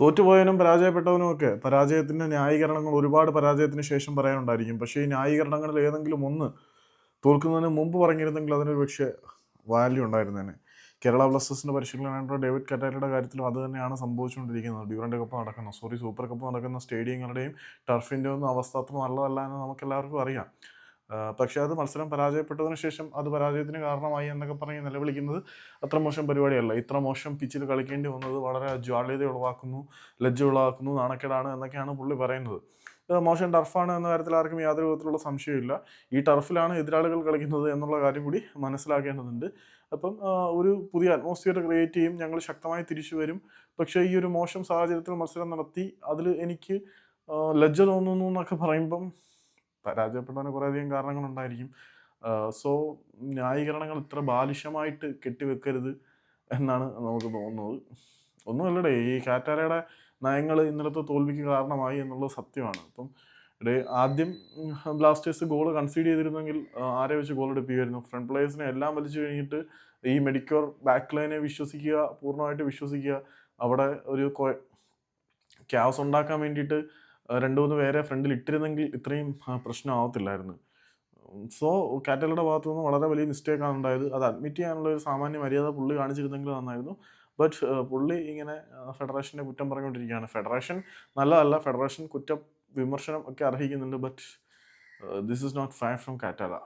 തോറ്റുപോയവനും പരാജയപ്പെട്ടവനും ഒക്കെ പരാജയത്തിന്റെ ന്യായീകരണങ്ങൾ ഒരുപാട് പരാജയത്തിന് ശേഷം പറയാനുണ്ടായിരിക്കും. പക്ഷേ ഈ ന്യായീകരണങ്ങളിൽ ഏതെങ്കിലും ഒന്ന് തോൽക്കുന്നതിന് മുമ്പ് പറഞ്ഞിരുന്നെങ്കിൽ അതിനൊരു പക്ഷേ വാല്യൂ ഉണ്ടായിരുന്നേനെ. കേരള ബ്ലാസ്റ്റേഴ്സിന്റെ പരിശീലനമായിട്ടുള്ള ഡേവിഡ് കറ്റാരയുടെ കാര്യത്തിലും അത് തന്നെയാണ് സംഭവിച്ചുകൊണ്ടിരിക്കുന്നത്. ഡ്യൂറന്റെ കപ്പ് നടക്കുന്ന. സോറി സൂപ്പർ കപ്പ് നടക്കുന്ന സ്റ്റേഡിയങ്ങളുടെയും ടർഫിന്റെ ഒന്നും അവസ്ഥ അത്ര നല്ലതല്ല എന്ന് നമുക്കെല്ലാവർക്കും അറിയാം. പക്ഷേ അത് മത്സരം പരാജയപ്പെട്ടതിന് ശേഷം അത് പരാജയത്തിന് കാരണമായി എന്നൊക്കെ പറഞ്ഞ് നിലവിളിക്കുന്നത് അത്ര മോശം പരിപാടിയല്ല. ഇത്ര മോശം പിച്ചിൽ കളിക്കേണ്ടി വന്നത് വളരെ ജ്വാള്യത ഉളവാക്കുന്നു ലജ്ജ ഉളവാക്കുന്നു നാണക്കേടാണ് എന്നൊക്കെയാണ് പുള്ളി പറയുന്നത്. മോശം ടർഫാണ് എന്ന കാര്യത്തിൽ ആർക്കും യാതൊരു വിധത്തിലുള്ള സംശയമില്ല ഈ ടർഫിലാണ് എതിരാളികൾ കളിക്കുന്നത് എന്നുള്ള കാര്യം കൂടി മനസ്സിലാക്കേണ്ടതുണ്ട്. അപ്പം ഒരു പുതിയ അറ്റ്മോസ്ഫിയർ ക്രിയേറ്റ് ചെയ്യും ഞങ്ങൾ ശക്തമായി തിരിച്ചു വരും. പക്ഷേ ഈ ഒരു മോശം സാഹചര്യത്തിൽ മത്സരം നടത്തി അതിൽ എനിക്ക് ലജ്ജ തോന്നുന്നു എന്നൊക്കെ പറയുമ്പം പരാജയപ്പെടാൻ കുറേയധികം കാരണങ്ങളുണ്ടായിരിക്കും. സോ ന്യായീകരണങ്ങൾ ഇത്ര ബാലിഷ്യമായിട്ട് കെട്ടിവെക്കരുത് എന്നാണ് നമുക്ക് തോന്നുന്നത്. ഒന്നുമല്ലടേ ഈ കാറ്റാരയുടെ നയങ്ങൾ ഇന്നലത്തെ തോൽവിക്ക് കാരണമായി എന്നുള്ളത് സത്യമാണ്. അപ്പം ഇവിടെ ആദ്യം ബ്ലാസ്റ്റേഴ്സ് ഗോൾ കൺസീഡ് ചെയ്തിരുന്നെങ്കിൽ ആരെ വെച്ച് ഗോൾ എടുപ്പിക്കുമായിരുന്നു? ഫ്രണ്ട് പ്ലേയേഴ്സിനെ എല്ലാം വലിച്ചു കഴിഞ്ഞിട്ട് ഈ മെഡിക്കോർ ബാക്ക് ലൈനെ വിശ്വസിക്കുക പൂർണമായിട്ട് വിശ്വസിക്കുക അവിടെ ഒരു ക്യാസ് ഉണ്ടാക്കാൻ വേണ്ടിയിട്ട് രണ്ട് മൂന്ന് പേരെ ഫ്രണ്ടിൽ ഇട്ടിരുന്നെങ്കിൽ ഇത്രയും പ്രശ്നം ആവത്തില്ലായിരുന്നു. സോ കാറ്റലയുടെ ഭാഗത്തു നിന്ന് വളരെ വലിയ മിസ്റ്റേക്കാണ് ഉണ്ടായത്. അത് അഡ്മിറ്റ് ചെയ്യാനുള്ള ഒരു സാമാന്യ മര്യാദ പുള്ളി കാണിച്ചിരുന്നെങ്കിൽ നന്നായിരുന്നു. ബട്ട് പുള്ളി ഇങ്ങനെ ഫെഡറേഷനെ കുറ്റം പറഞ്ഞുകൊണ്ടിരിക്കുകയാണ്. ഫെഡറേഷൻ നല്ലതല്ല. ഫെഡറേഷൻ കുറ്റ വിമർശനം ഒക്കെ അർഹിക്കുന്നുണ്ട്. But this is not far from Catala